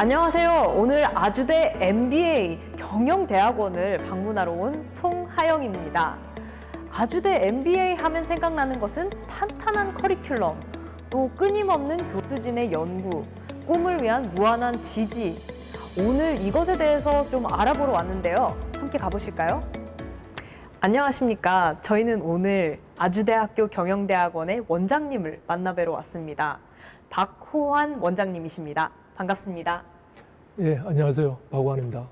안녕하세요. 오늘 아주대 MBA 경영대학원을 방문하러 온 송하영입니다. 아주대 MBA 하면 생각나는 것은 탄탄한 커리큘럼, 또 끊임없는 교수진의 연구, 꿈을 위한 무한한 지지. 오늘 이것에 대해서 좀 알아보러 왔는데요. 함께 가보실까요? 안녕하십니까. 저희는 오늘 아주대학교 경영대학원의 원장님을 만나뵈러 왔습니다. 박호환 원장님이십니다. 반갑습니다. 예, 안녕하세요. 박완입니다.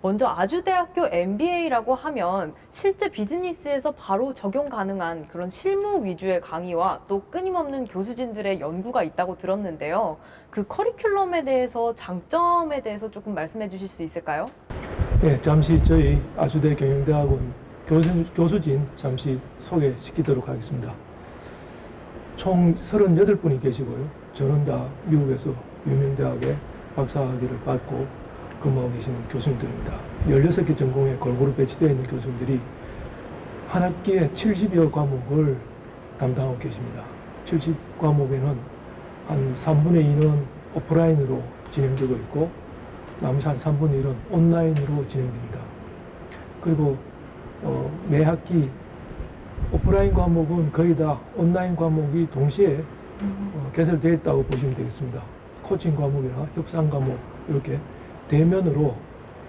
먼저 아주대학교 MBA라고 하면 실제 비즈니스에서 바로 적용 가능한 그런 실무 위주의 강의와 또 끊임없는 교수진들의 연구가 있다고 들었는데요. 그 커리큘럼에 대해서 장점에 대해서 조금 말씀해 주실 수 있을까요? 예, 잠시 저희 아주대 경영대학원 교수, 교수진 잠시 소개시키도록 하겠습니다. 총 38분이 계시고요. 저는 다 미국에서 유명 대학에 박사학위를 받고 근무하고 계시는 교수님들입니다. 16개 전공에 골고루 배치되어 있는 교수님들이 한 학기에 70여 과목을 담당하고 계십니다. 70 과목에는 한 3분의 2는 오프라인으로 진행되고 있고 한 3분의 1은 온라인으로 진행됩니다. 그리고 어, 매 학기 오프라인 과목은 거의 다 온라인 과목이 동시에 어, 개설되어 있다고 보시면 되겠습니다. 코칭 과목이나 협상 과목 이렇게 대면으로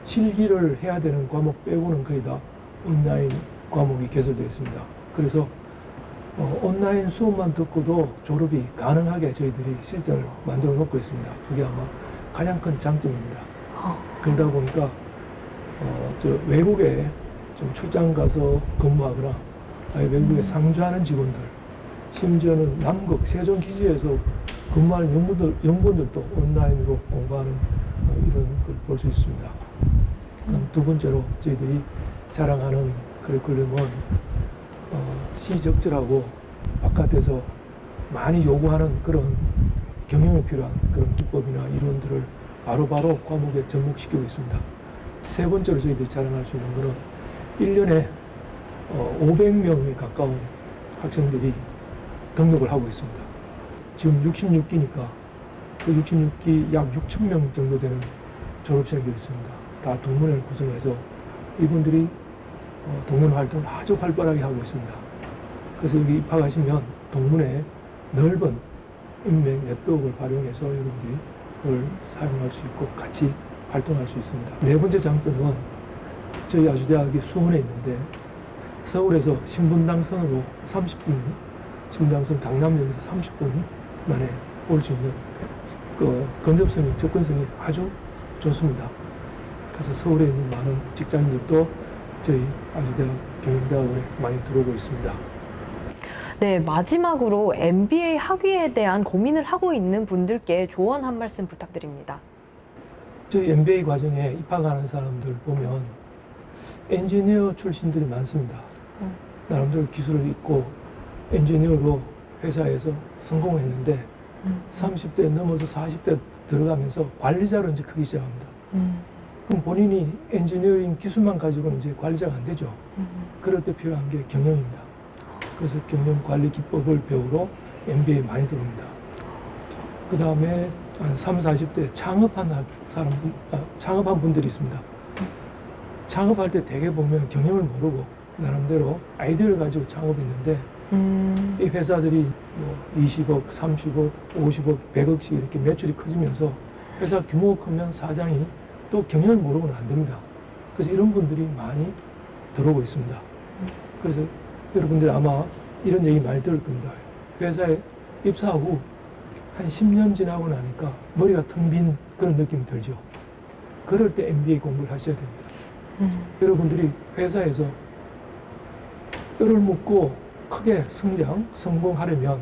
실기를 해야 되는 과목 빼고는 거의 다 온라인 과목이 개설되어 있습니다. 그래서 어, 온라인 수업만 듣고도 졸업이 가능하게 저희들이 시스템을 만들어 놓고 있습니다. 그게 아마 가장 큰 장점입니다. 그러다 보니까 어, 저 외국에 좀 출장 가서 근무하거나 아니 외국에 상주하는 직원들 심지어는 남극 세종 기지에서 근무하는 연구들, 연구원들도 온라인으로 공부하는 어, 이런 걸 볼 수 있습니다. 두 번째로 저희들이 자랑하는 커리큘럼은 어, 시적절하고 바깥에서 많이 요구하는 그런 경영에 필요한 그런 기법이나 이론들을 바로 바로 과목에 접목시키고 있습니다. 세 번째로 저희들이 자랑할 수 있는 것은 1년에 어, 500명에 가까운 학생들이 등록을 하고 있습니다. 지금 66기니까 그 66기 약 6천 명 정도 되는 졸업생들이 있습니다. 다 동문회를 구성해서 이분들이 어, 동문 활동을 아주 활발하게 하고 있습니다. 그래서 여기 입학하시면 동문회 넓은 인맥 네트워크를 활용해서 여러분들이 그걸 사용할 수 있고 같이 활동할 수 있습니다. 네 번째 장점은 저희 아주대학이 수원에 있는데 서울에서 신분당 선으로 30분, 신분당선 강남역에서 30분 만에 올 수 있는 그 건접성이, 접근성이 아주 좋습니다. 그래서 서울에 있는 많은 직장인들도 저희 아주대학 경영대학원에 많이 들어오고 있습니다. 네, 마지막으로 MBA 학위에 대한 고민을 하고 있는 분들께 조언 한 말씀 부탁드립니다. 저희 MBA 과정에 입학하는 사람들 보면 엔지니어 출신들이 많습니다. 음. 나름대로 기술을 있고 엔지니어로 회사에서 성공했는데 30대 넘어서 40대 들어가면서 관리자로 이제 크기 시작합니다. 그럼 본인이 엔지니어링 기술만 가지고는 이제 관리자가 안 되죠. 그럴 때 필요한 게 경영입니다. 그래서 경영 관리 기법을 배우러 MBA 많이 들어옵니다. 그 다음에 한 3, 40대 창업한 사람, 아, 창업한 분들이 있습니다. 창업할 때 대개 보면 경영을 모르고 나름대로 아이디어를 가지고 창업했는데 음, 이 회사들이 뭐 20억, 30억, 50억, 100억씩 이렇게 매출이 커지면서 회사 규모가 크면 사장이 또 경영을 모르고는 안 됩니다. 그래서 이런 분들이 많이 들어오고 있습니다. 그래서 여러분들 아마 이런 얘기 많이 들을 겁니다. 회사에 입사 후 한 10년 지나고 나니까 머리가 텅 빈 그런 느낌이 들죠. 그럴 때 MBA 공부를 하셔야 됩니다. 음, 여러분들이 회사에서 뼈를 묻고 크게 성장, 성공하려면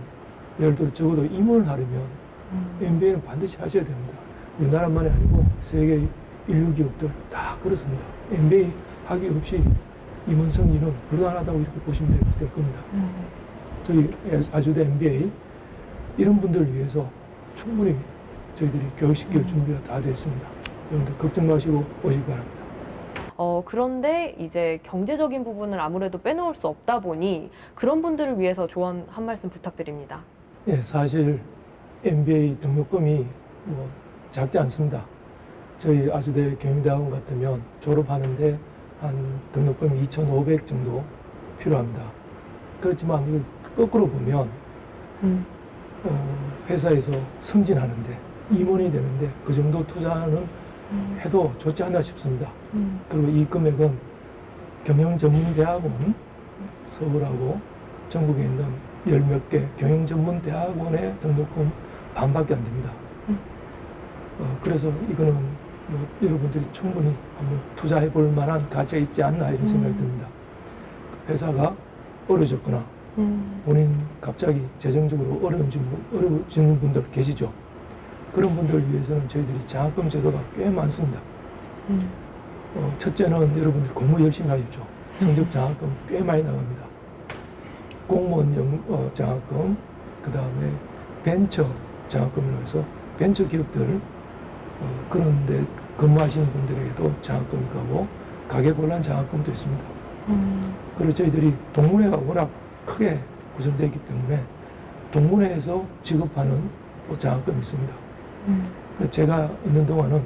예를 들어 적어도 임원을 하려면 음. MBA는 반드시 하셔야 됩니다. 우리나라만이 아니고 세계 인류 기업들 다 그렇습니다. MBA 하기 없이 임원 승진은 불가능하다고 이렇게 보시면 될- 될 겁니다. 음. 저희 아주대 MBA 이런 분들을 위해서 충분히 저희들이 교육시킬 준비가 다 되어 있습니다. 여러분들 걱정 마시고 오시기 바랍니다. 어, 그런데 이제 경제적인 부분을 아무래도 빼놓을 수 없다 보니 그런 분들을 위해서 조언 한 말씀 부탁드립니다. 예, 사실 MBA 등록금이 뭐 작지 않습니다. 저희 아주대 경영대학원 같으면 졸업하는데 한 등록금이 2,500 정도 필요합니다. 그렇지만 이걸 거꾸로 보면 음. 어, 회사에서 승진하는데 임원이 되는데 그 정도 투자는 음. 해도 좋지 않나 싶습니다. 음. 그리고 이 금액은 경영전문대학원 서울하고 전국에 있는 열 몇 개 경영전문대학원의 등록금 반밖에 안 됩니다. 음. 어, 그래서 이거는 뭐 여러분들이 충분히 한번 투자해 볼 만한 가치가 있지 않나 이런 생각이 음. 듭니다. 회사가 어려졌거나 음. 본인 갑자기 재정적으로 분- 어려워지는 분들 계시죠. 그런 분들을 위해서는 저희들이 장학금 제도가 꽤 많습니다. 음. 어, 첫째는 여러분들 공부 열심히 하십시오. 성적 장학금 꽤 많이 나갑니다. 공무원 영, 어, 장학금, 그 다음에 벤처 장학금으로 해서 벤처 기업들, 어, 그런 데 근무하시는 분들에게도 장학금이 가고 가계곤란 장학금도 있습니다. 음. 그리고 저희들이 동문회가 워낙 크게 구성되어 있기 때문에 동문회에서 지급하는 또 장학금이 있습니다. 음. 제가 있는 동안은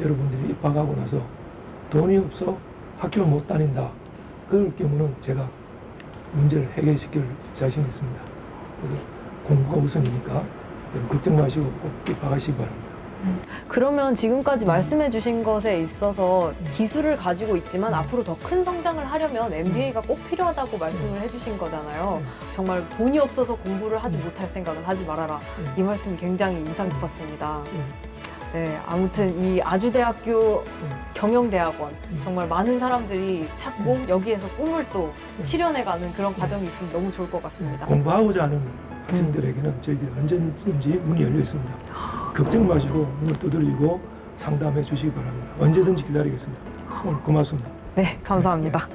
여러분들이 입학하고 나서 돈이 없어 학교를 못 다닌다. 그럴 경우는 제가 문제를 해결시킬 자신이 있습니다. 그래서 공부가 우선이니까 걱정 마시고 꼭 입학하시기 바랍니다. 그러면 지금까지 말씀해 주신 것에 있어서 기술을 가지고 있지만 앞으로 더 큰 성장을 하려면 MBA가 꼭 필요하다고 말씀을 해 주신 거잖아요. 정말 돈이 없어서 공부를 하지 못할 생각은 하지 말아라. 이 말씀이 굉장히 인상 깊었습니다. 네, 아무튼 이 아주대학교 경영대학원 정말 많은 사람들이 찾고 여기에서 꿈을 또 실현해가는 그런 과정이 있으면 너무 좋을 것 같습니다. 공부하고자 하는 학생들에게는 저희들이 언제든지 문이 열려 있습니다. 걱정 마시고 문을 두드리고 상담해 주시기 바랍니다. 언제든지 기다리겠습니다. 오늘 고맙습니다. 네, 감사합니다.